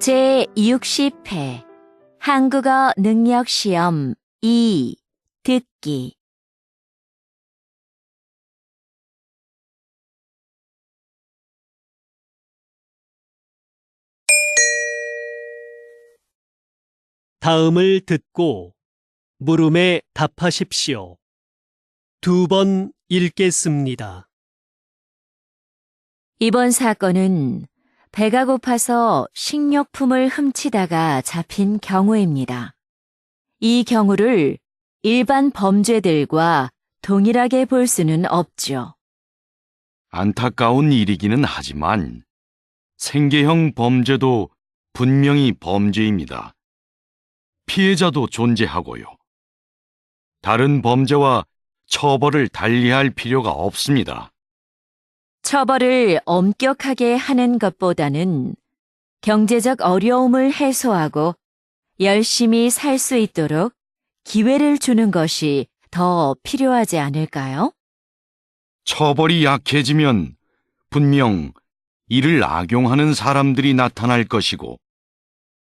제60회 한국어 능력 시험 2 듣기 다음을 듣고 물음에 답하십시오. 두 번 읽겠습니다. 이번 사건은 배가 고파서 식료품을 훔치다가 잡힌 경우입니다. 이 경우를 일반 범죄들과 동일하게 볼 수는 없죠. 안타까운 일이기는 하지만 생계형 범죄도 분명히 범죄입니다. 피해자도 존재하고요. 다른 범죄와 처벌을 달리할 필요가 없습니다. 처벌을 엄격하게 하는 것보다는 경제적 어려움을 해소하고 열심히 살 수 있도록 기회를 주는 것이 더 필요하지 않을까요? 처벌이 약해지면 분명 이를 악용하는 사람들이 나타날 것이고,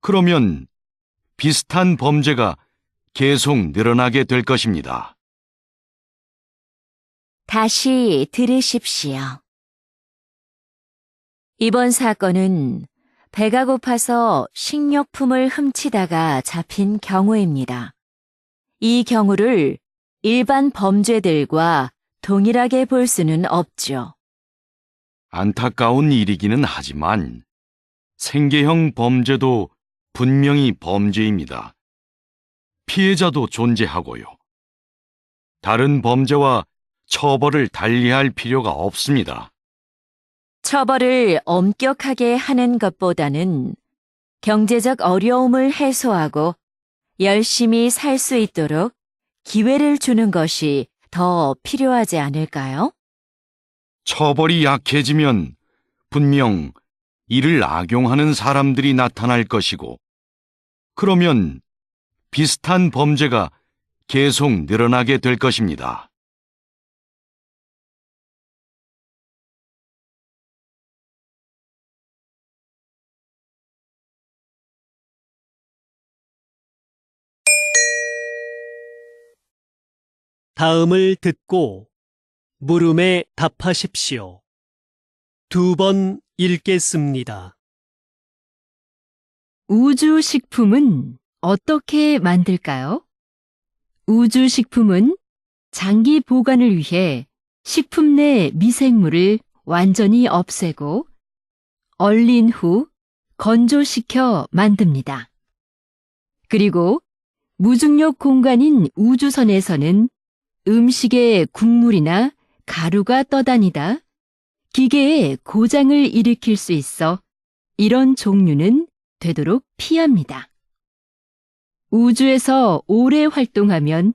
그러면 비슷한 범죄가 계속 늘어나게 될 것입니다. 다시 들으십시오. 이번 사건은 배가 고파서 식료품을 훔치다가 잡힌 경우입니다. 이 경우를 일반 범죄들과 동일하게 볼 수는 없죠. 안타까운 일이기는 하지만 생계형 범죄도 분명히 범죄입니다. 피해자도 존재하고요. 다른 범죄와 처벌을 달리할 필요가 없습니다. 처벌을 엄격하게 하는 것보다는 경제적 어려움을 해소하고 열심히 살 수 있도록 기회를 주는 것이 더 필요하지 않을까요? 처벌이 약해지면 분명 이를 악용하는 사람들이 나타날 것이고, 그러면 비슷한 범죄가 계속 늘어나게 될 것입니다. 다음을 듣고 물음에 답하십시오. 두 번 읽겠습니다. 우주식품은 어떻게 만들까요? 우주식품은 장기 보관을 위해 식품 내 미생물을 완전히 없애고 얼린 후 건조시켜 만듭니다. 그리고 무중력 공간인 우주선에서는 음식에 국물이나 가루가 떠다니다 기계에 고장을 일으킬 수 있어 이런 종류는 되도록 피합니다. 우주에서 오래 활동하면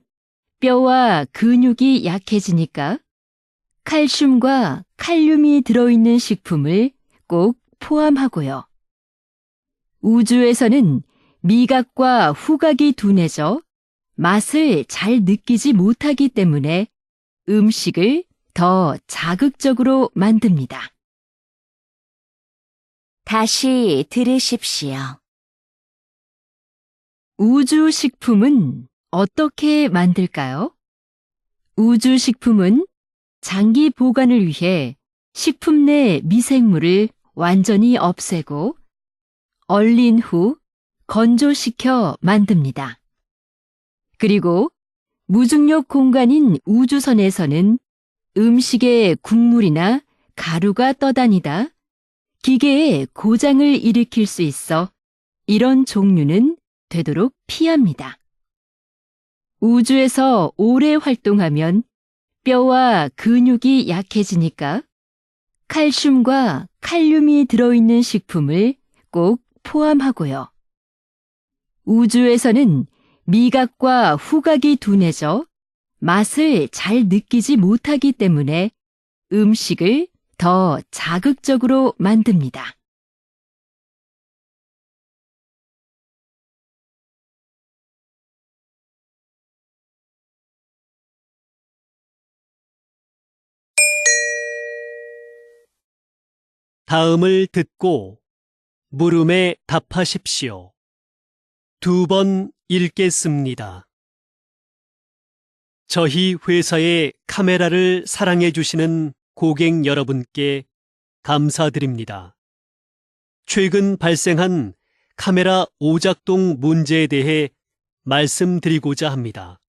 뼈와 근육이 약해지니까 칼슘과 칼륨이 들어있는 식품을 꼭 포함하고요. 우주에서는 미각과 후각이 둔해져 맛을 잘 느끼지 못하기 때문에 음식을 더 자극적으로 만듭니다. 다시 들으십시오. 우주식품은 어떻게 만들까요? 우주식품은 장기 보관을 위해 식품 내 미생물을 완전히 없애고 얼린 후 건조시켜 만듭니다. 그리고 무중력 공간인 우주선에서는 음식에 국물이나 가루가 떠다니다 기계에 고장을 일으킬 수 있어 이런 종류는 되도록 피합니다. 우주에서 오래 활동하면 뼈와 근육이 약해지니까 칼슘과 칼륨이 들어있는 식품을 꼭 포함하고요. 우주에서는 미각과 후각이 둔해져 맛을 잘 느끼지 못하기 때문에 음식을 더 자극적으로 만듭니다. 다음을 듣고 물음에 답하십시오. 두 번 읽겠습니다. 저희 회사의 카메라를 사랑해 주시는 고객 여러분께 감사드립니다. 최근 발생한 카메라 오작동 문제에 대해 말씀드리고자 합니다.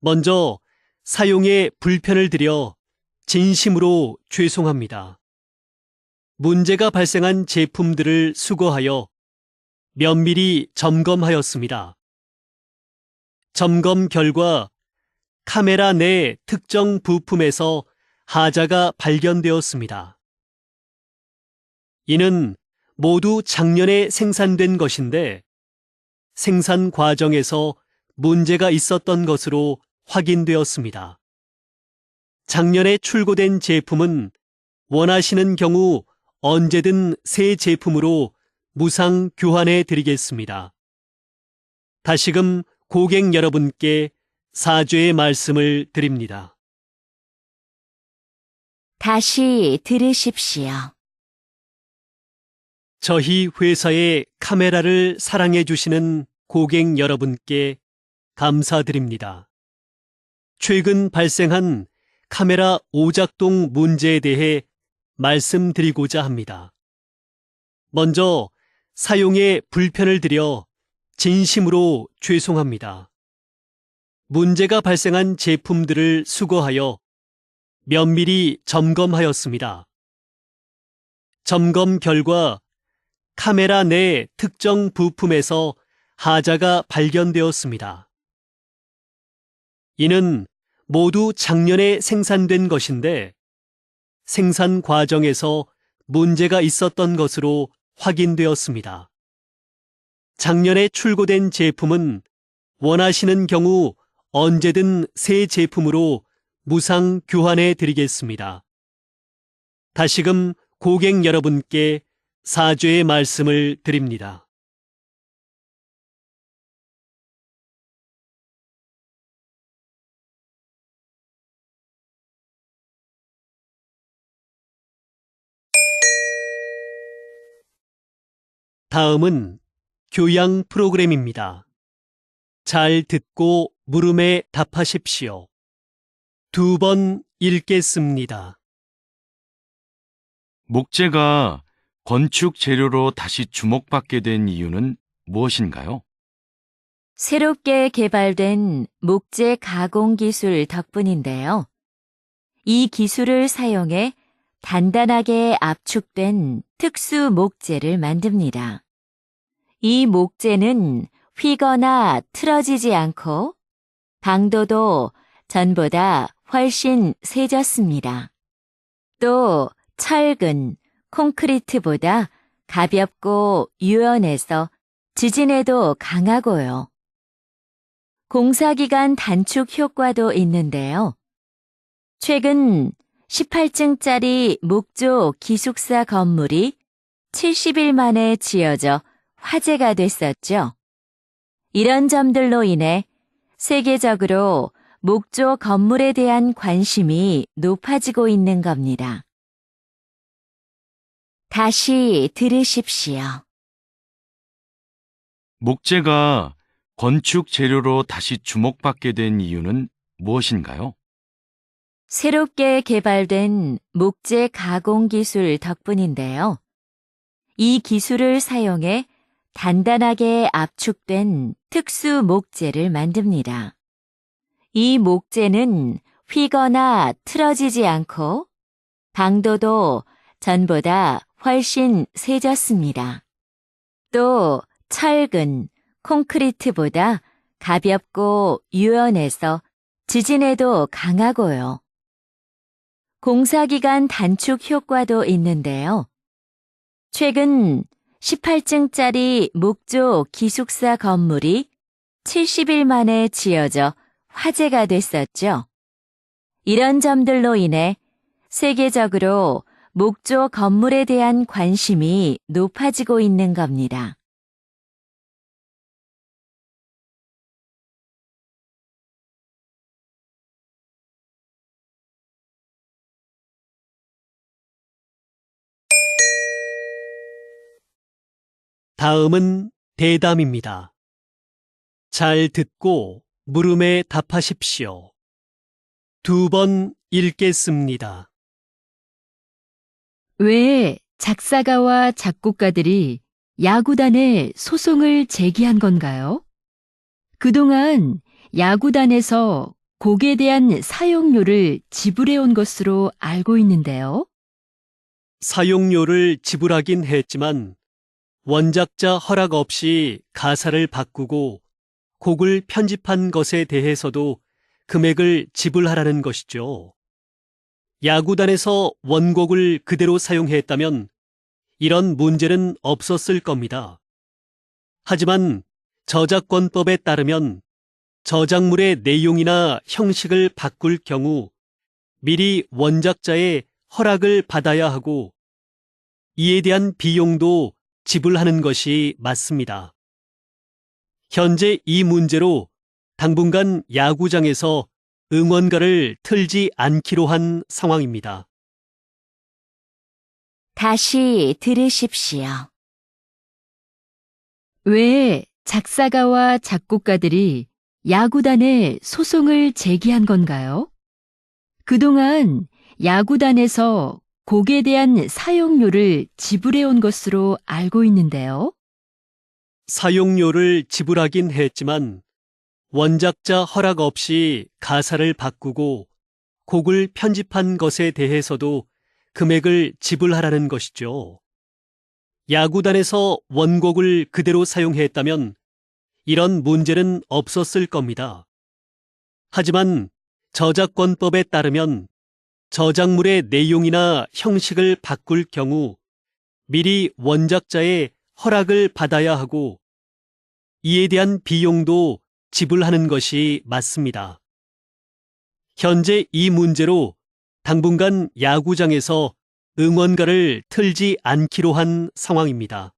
먼저 사용에 불편을 드려 진심으로 죄송합니다. 문제가 발생한 제품들을 수거하여 면밀히 점검하였습니다. 점검 결과 카메라 내 특정 부품에서 하자가 발견되었습니다. 이는 모두 작년에 생산된 것인데 생산 과정에서 문제가 있었던 것으로 확인되었습니다. 작년에 출고된 제품은 원하시는 경우 언제든 새 제품으로 무상 교환해 드리겠습니다. 다시금 고객 여러분께 사죄의 말씀을 드립니다. 다시 들으십시오. 저희 회사의 카메라를 사랑해 주시는 고객 여러분께 감사드립니다. 최근 발생한 카메라 오작동 문제에 대해 말씀드리고자 합니다. 먼저 사용에 불편을 드려 진심으로 죄송합니다. 문제가 발생한 제품들을 수거하여 면밀히 점검하였습니다. 점검 결과 카메라 내 특정 부품에서 하자가 발견되었습니다. 이는 모두 작년에 생산된 것인데 생산 과정에서 문제가 있었던 것으로 확인되었습니다. 작년에 출고된 제품은 원하시는 경우 언제든 새 제품으로 무상 교환해 드리겠습니다. 다시금 고객 여러분께 사죄의 말씀을 드립니다. 다음은 교양 프로그램입니다. 잘 듣고 물음에 답하십시오. 두 번 읽겠습니다. 목재가 건축 재료로 다시 주목받게 된 이유는 무엇인가요? 새롭게 개발된 목재 가공 기술 덕분인데요. 이 기술을 사용해 단단하게 압축된 특수 목재를 만듭니다. 이 목재는 휘거나 틀어지지 않고 방도도 전보다 훨씬 세졌습니다. 또 철근, 콘크리트보다 가볍고 유연해서 지진에도 강하고요. 공사기간 단축 효과도 있는데요. 최근 18층짜리 목조 기숙사 건물이 70일 만에 지어져 화제가 됐었죠. 이런 점들로 인해 세계적으로 목조 건물에 대한 관심이 높아지고 있는 겁니다. 다시 들으십시오. 목재가 건축 재료로 다시 주목받게 된 이유는 무엇인가요? 새롭게 개발된 목재 가공 기술 덕분인데요. 이 기술을 사용해 단단하게 압축된 특수 목재를 만듭니다. 이 목재는 휘거나 틀어지지 않고 방도도 전보다 훨씬 세졌습니다. 또 철근, 콘크리트보다 가볍고 유연해서 지진에도 강하고요. 공사기간 단축 효과도 있는데요. 최근 18층짜리 목조 기숙사 건물이 70일 만에 지어져 화제가 됐었죠. 이런 점들로 인해 세계적으로 목조 건물에 대한 관심이 높아지고 있는 겁니다. 다음은 대담입니다. 잘 듣고 물음에 답하십시오. 두 번 읽겠습니다. 왜 작사가와 작곡가들이 야구단에 소송을 제기한 건가요? 그동안 야구단에서 곡에 대한 사용료를 지불해 온 것으로 알고 있는데요. 사용료를 지불하긴 했지만 원작자 허락 없이 가사를 바꾸고 곡을 편집한 것에 대해서도 금액을 지불하라는 것이죠. 야구단에서 원곡을 그대로 사용했다면 이런 문제는 없었을 겁니다. 하지만 저작권법에 따르면 저작물의 내용이나 형식을 바꿀 경우 미리 원작자의 허락을 받아야 하고 이에 대한 비용도 지불하는 것이 맞습니다. 현재 이 문제로 당분간 야구장에서 응원가를 틀지 않기로 한 상황입니다. 다시 들으십시오. 왜 작사가와 작곡가들이 야구단에 소송을 제기한 건가요? 그동안 야구단에서 곡에 대한 사용료를 지불해 온 것으로 알고 있는데요. 사용료를 지불하긴 했지만 원작자 허락 없이 가사를 바꾸고 곡을 편집한 것에 대해서도 금액을 지불하라는 것이죠. 야구단에서 원곡을 그대로 사용했다면 이런 문제는 없었을 겁니다. 하지만 저작권법에 따르면 저작물의 내용이나 형식을 바꿀 경우 미리 원작자의 허락을 받아야 하고 이에 대한 비용도 지불하는 것이 맞습니다. 현재 이 문제로 당분간 야구장에서 응원가를 틀지 않기로 한 상황입니다.